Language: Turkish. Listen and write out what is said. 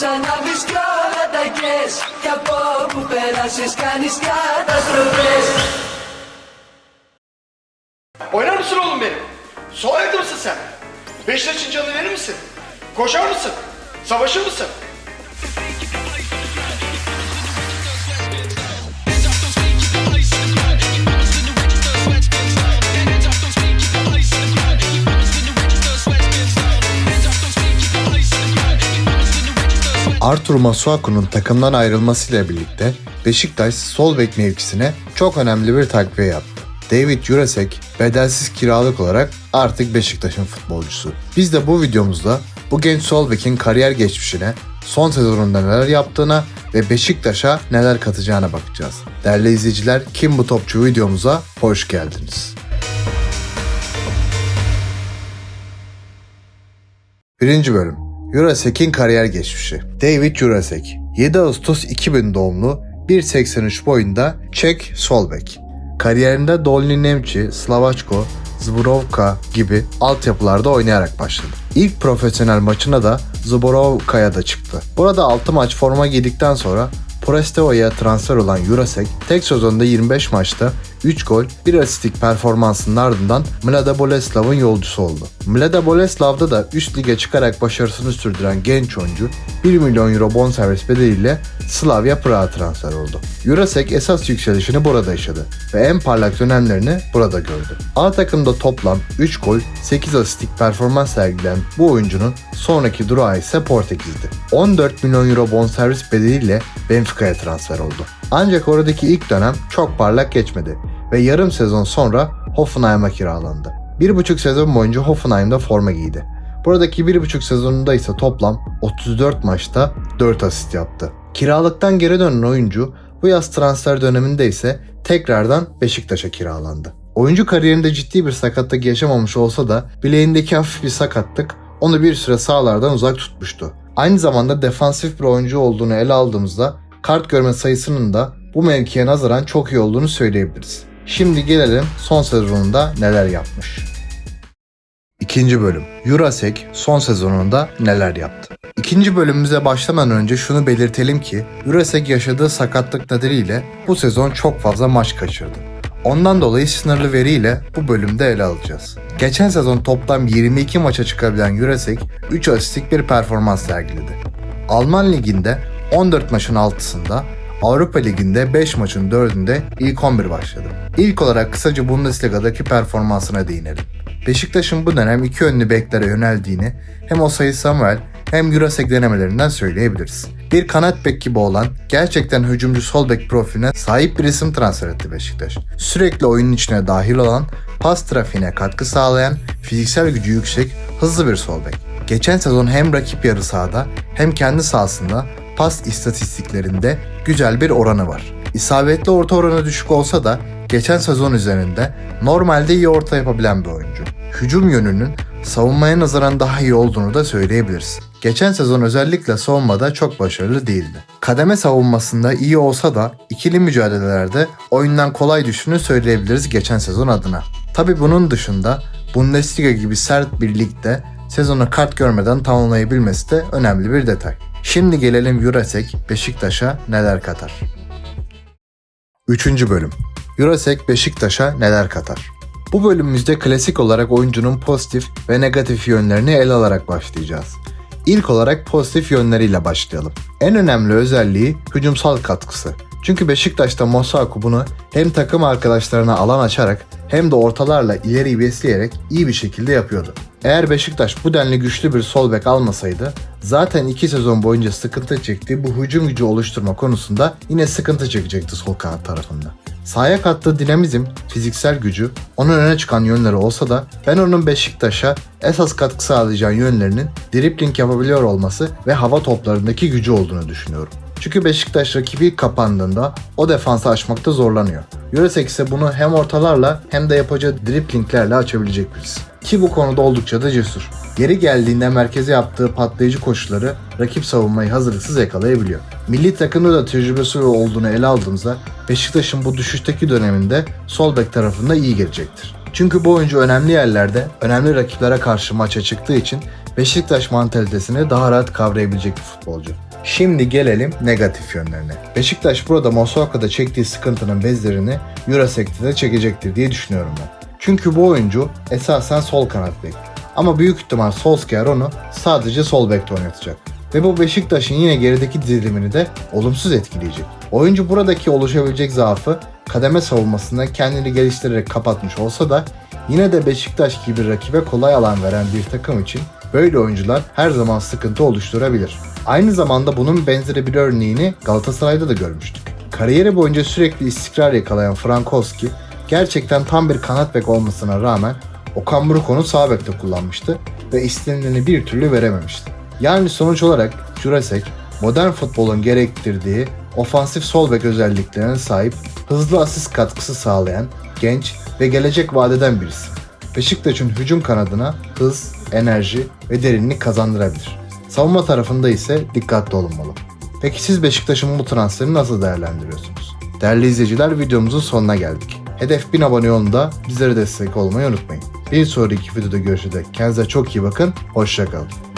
Σαν να βρεις κι όλα τα γκες Κι από που πέρασεις κάνεις καταστροφές Oynar mısın oğlum benim? Sol ayakta mısın sen? Beşiktaş'ın canını verir misin? Koşar mısın? Savaşır mısın? Artur Masuaku'nun takımdan ayrılmasıyla birlikte Beşiktaş sol bek mevkisine çok önemli bir takviye yaptı. David Jurasek bedelsiz kiralık olarak artık Beşiktaş'ın futbolcusu. Biz de bu videomuzda bu genç sol bekin kariyer geçmişine, son sezonunda neler yaptığına ve Beşiktaş'a neler katacağına bakacağız. Değerli izleyiciler, Kim Bu Topçu videomuza hoş geldiniz. Birinci bölüm. Jurasek'in kariyer geçmişi. David Jurasek. 7 Ağustos 2000 doğumlu, 1.83 boyunda Çek sol bek. Kariyerinde Dolny Nemci, Slavačko, Zborovka gibi altyapılarda oynayarak başladı. İlk profesyonel maçına da Zborovka'ya da çıktı. Burada 6 maç forma giydikten sonra Prestevo'ya transfer olan Jurasek tek sezonda 25 maçta 3 gol, 1 asistlik performansının ardından Mlada Boleslav'ın yolcusu oldu. Mlada Boleslav'da da üst lige çıkarak başarısını sürdüren genç oyuncu 1 milyon euro bonservis bedeliyle Slavia Prag'a transfer oldu. Jurasek esas yükselişini burada yaşadı ve en parlak dönemlerini burada gördü. A takımda toplam 3 gol, 8 asistlik performans sergileyen bu oyuncunun sonraki durağı ise Portekiz'di. 14 milyon euro bonservis bedeliyle Benfica'ya transfer oldu. Ancak oradaki ilk dönem çok parlak geçmedi ve yarım sezon sonra Hoffenheim'a kiralandı. Bir buçuk sezon boyunca Hoffenheim'da forma giydi. Buradaki bir buçuk sezonunda ise toplam 34 maçta 4 asist yaptı. Kiralıktan geri dönen oyuncu bu yaz transfer döneminde ise tekrardan Beşiktaş'a kiralandı. Oyuncu kariyerinde ciddi bir sakatlık yaşamamış olsa da bileğindeki hafif bir sakatlık onu bir süre sahalardan uzak tutmuştu. Aynı zamanda defansif bir oyuncu olduğunu ele aldığımızda kart görme sayısının da bu mevkiye nazaran çok iyi olduğunu söyleyebiliriz. Şimdi gelelim son sezonunda neler yapmış. İkinci bölüm. Jurasek son sezonunda neler yaptı? İkinci bölümümüze başlamadan önce şunu belirtelim ki Jurasek yaşadığı sakatlık nedeniyle bu sezon çok fazla maç kaçırdı. Ondan dolayı sınırlı veriyle bu bölümde ele alacağız. Geçen sezon toplam 22 maça çıkabilen Jurasek 3 asistlik bir performans sergiledi. Alman liginde 14 maçın 6'sında, Avrupa Ligi'nde 5 maçın 4'ünde ilk 11 başladı. İlk olarak kısaca Bundesliga'daki performansına değinelim. Beşiktaş'ın bu dönem iki yönlü beklere yöneldiğini hem Osayi Samuel hem Jurasek denemelerinden söyleyebiliriz. Bir kanat bek gibi olan gerçekten hücumcu sol bek profiline sahip bir isim transfer etti Beşiktaş. Sürekli oyunun içine dahil olan, pas trafiğine katkı sağlayan, fiziksel gücü yüksek, hızlı bir sol bek. Geçen sezon hem rakip yarı sahada hem kendi sahasında pas istatistiklerinde güzel bir oranı var. İsabetli orta oranı düşük olsa da geçen sezon üzerinde normalde iyi orta yapabilen bir oyuncu. Hücum yönünün savunmaya nazaran daha iyi olduğunu da söyleyebiliriz. Geçen sezon özellikle savunmada çok başarılı değildi. Kademe savunmasında iyi olsa da ikili mücadelelerde oyundan kolay düştüğünü söyleyebiliriz geçen sezon adına. Tabi bunun dışında Bundesliga gibi sert bir ligde sezonu kart görmeden tamamlayabilmesi de önemli bir detay. Şimdi gelelim Jurasek Beşiktaş'a neler katar. 3. bölüm. Jurasek Beşiktaş'a neler katar? Bu bölümümüzde klasik olarak oyuncunun pozitif ve negatif yönlerini ele alarak başlayacağız. İlk olarak pozitif yönleriyle başlayalım. En önemli özelliği hücumsal katkısı. Çünkü Beşiktaş'ta Mosaku bunu hem takım arkadaşlarına alan açarak hem de ortalarla ileri besleyerek iyi bir şekilde yapıyordu. Eğer Beşiktaş bu denli güçlü bir sol bek almasaydı zaten 2 sezon boyunca sıkıntı çektiği bu hücum gücü oluşturma konusunda yine sıkıntı çekecekti sol kanat tarafında. Sahaya kattığı dinamizm, fiziksel gücü onun öne çıkan yönleri olsa da ben onun Beşiktaş'a esas katkı sağlayacağı yönlerinin dribling yapabiliyor olması ve hava toplarındaki gücü olduğunu düşünüyorum. Çünkü Beşiktaş rakibi kapandığında o defansı aşmakta zorlanıyor. Yöresek ise bunu hem ortalarla hem de yapacağı driplinglerle açabilecek birisi. Ki bu konuda oldukça da cesur. Geri geldiğinde merkeze yaptığı patlayıcı koşuları rakip savunmayı hazırlıksız yakalayabiliyor. Milli takımda da tecrübesi olduğunu ele aldığımızda Beşiktaş'ın bu düşüşteki döneminde sol bek tarafında iyi gelecektir. Çünkü bu oyuncu önemli yerlerde, önemli rakiplere karşı maça çıktığı için Beşiktaş mantalitesini daha rahat kavrayabilecek bir futbolcu. Şimdi gelelim negatif yönlerine. Beşiktaş burada Masuaka'da çektiği sıkıntının bezlerini Jurasek'te de çekecektir diye düşünüyorum ben. Çünkü bu oyuncu esasen sol kanat bek. Ama büyük ihtimal Solskjaer onu sadece sol bekte oynatacak. Ve bu Beşiktaş'ın yine gerideki dizilimini de olumsuz etkileyecek. Oyuncu buradaki oluşabilecek zaafı kademe savunmasında kendini geliştirerek kapatmış olsa da yine de Beşiktaş gibi rakibe kolay alan veren bir takım için böyle oyuncular her zaman sıkıntı oluşturabilir. Aynı zamanda bunun benzeri bir örneğini Galatasaray'da da görmüştük. Kariyeri boyunca sürekli istikrar yakalayan Frankowski gerçekten tam bir kanat bek olmasına rağmen Okan Buruk'u sağ bekte kullanmıştı ve istenileni bir türlü verememişti. Yani sonuç olarak Jurasek modern futbolun gerektirdiği ofansif sol bek özelliklerine sahip, hızlı asist katkısı sağlayan, genç ve gelecek vadeden birisi. Beşiktaş'ın hücum kanadına hız, enerji ve derinlik kazandırabilir. Savunma tarafında ise dikkatli olunmalı. Peki siz Beşiktaş'ın bu transferi nasıl değerlendiriyorsunuz? Değerli izleyiciler videomuzun sonuna geldik. Hedef 1000 abone yolunda bizlere destek olmayı unutmayın. Bir sonraki videoda görüşürüz. Kendinize çok iyi bakın. Hoşçakalın.